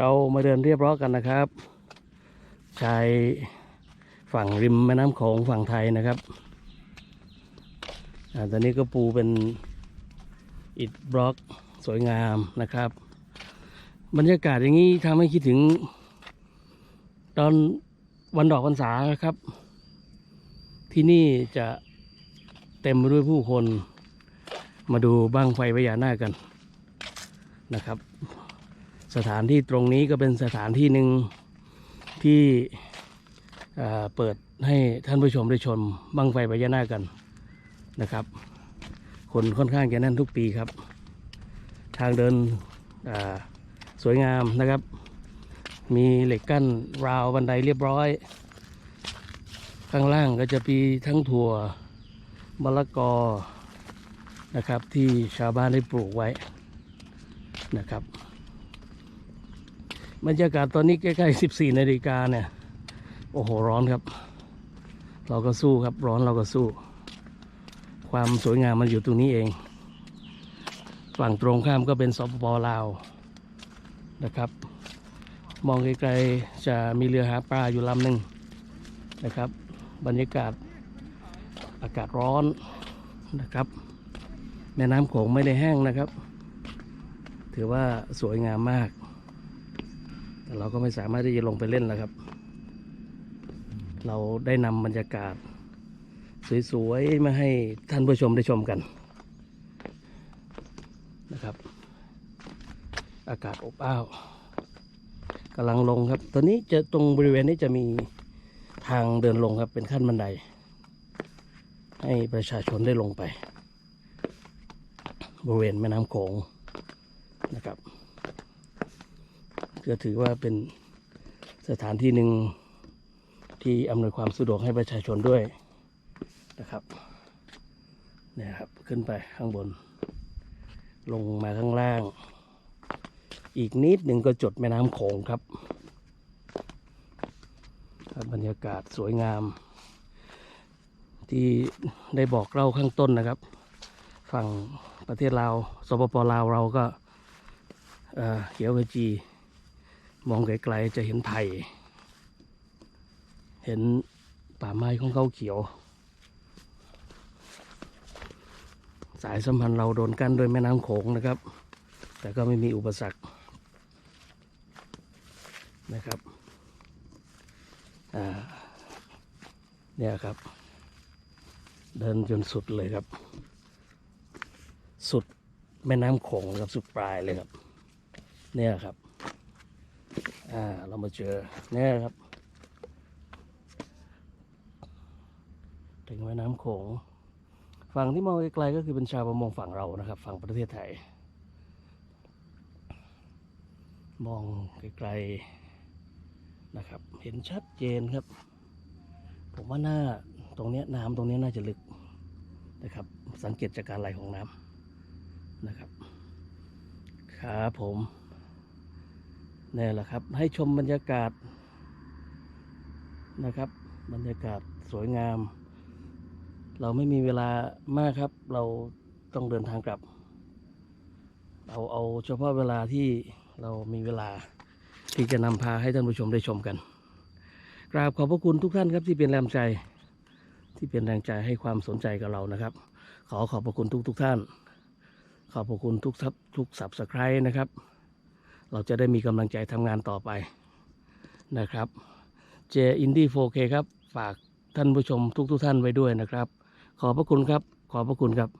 เรามาเดินเรียบร้อยกันนะครับชายฝั่งริมแม่น้ำโขงฝั่งไทยนะครับอาตอนนี้ก็ปูเป็นอิฐบล็อกสวยงามนะครับ บรรยากาศอย่างนี้ทำให้คิดถึง ตอนวันดอกพรรษานะครับ ที่นี่จะเต็มไปด้วยผู้คน มาดูบ้างไฟพญานาคกันนะครับ สถานที่ตรงนี้ก็เป็นสถานที่หนึ่งที่เปิดให้ท่านผู้ชมได้ชมบ้งไฟพญานาคกันนะครับ คนค่อนข้างจะแน่นทุกปีครับ ทางเดินสวยงามนะครับ มีเหล็กกั้นราวบันไดเรียบร้อย ข้างล่างก็จะมีทั้งถั่วมะละกอนะครับที่ชาวบ้านได้ปลูกไว้นะครับ บรรยากาศตอนนี้ใกล้ๆ14นาฬิกาเนี่ย โอ้โห ร้อนครับ เราก็สู้ครับ ร้อนเราก็สู้ ความสวยงามมันอยู่ตรงนี้เอง ฝั่งตรงข้ามก็เป็นสปปลาวนะครับ มองไกลๆจะมีเรือหาปลาอยู่ลำหนึ่งนะครับ บรรยากาศอากาศร้อนนะครับ แม่น้ำโขงไม่ได้แห้งนะครับ ถือว่าสวยงามมาก แต่เราก็ไม่สามารถที่จะลงไปเล่นแล้วครับ เราได้นำบรรยากาศ สวยๆมาให้ท่านผู้ชมได้ชมกันนะครับ อากาศอบอ้าวกำลังลงครับ ตอนนี้จะตรงบริเวณนี้จะมีทางเดินลงครับเป็นขั้นบันได ให้ประชาชนได้ลงไป บริเวณแม่น้ำโขงนะครับ ก็ถือว่าเป็นสถานที่หนึ่งที่อำนวยความสะดวกให้ประชาชนด้วยนะครับเนี่ยครับขึ้นไปข้างบน ลงมาข้างล่าง อีกนิดหนึ่งก็จดแม่น้ำโขงครับบรรยากาศสวยงาม ที่ได้บอกเล่าข้างต้นนะครับ ฝั่งประเทศลาวสปปลาวเราก็เออเขียวขจี มองไกลๆจะเห็นไผ่ เห็นป่าไม้ของเขาเขียว สายสัมพันธ์เราโดนกั้นด้วยแม่น้ำโขงนะครับ แต่ก็ไม่มีอุปสรรคนะครับอ่าเนี่ยครับ เดินจนสุดเลยครับ สุดแม่น้ำโขงครับสุดปลายเลยครับ เนี่ยครับ อ่าเรามาเจอเนี่ยครับถึงแม่น้ำโขงฝั่งที่มองไกลๆก็คือเป็นชาวประมงฝั่งเรานะครับ ฝั่งประเทศไทย มองไกลๆนะครับ เห็นชัดเจนครับ ผมว่าหน้าตรงนี้น้ำตรงนี้น่าจะลึกนะครับ สังเกตจากการไหลของน้ำนะครับครับผม นี่แหละครับ ให้ชมบรรยากาศนะครับ บรรยากาศสวยงาม เราไม่มีเวลามากครับ เราต้องเดินทางกลับ เราเอาเฉพาะเวลาที่เรามีเวลาที่จะนำพาให้ท่านผู้ชมได้ชมกัน กราบขอบพระคุณทุกท่านครับที่เป็นแรงใจ ที่เป็นแรงใจให้ความสนใจกับเรานะครับ ขอขอบพระคุณทุกทุกท่าน ขอบพระคุณทุกทับทุกสับสไครนะครับ เราจะได้มีกำลังใจทำงานต่อไปนะครับ เจอินดี้ 4K ครับ ฝากท่านผู้ชมทุกทุกท่านไว้ด้วยนะครับ ขอบพระคุณครับ ขอบพระคุณครับ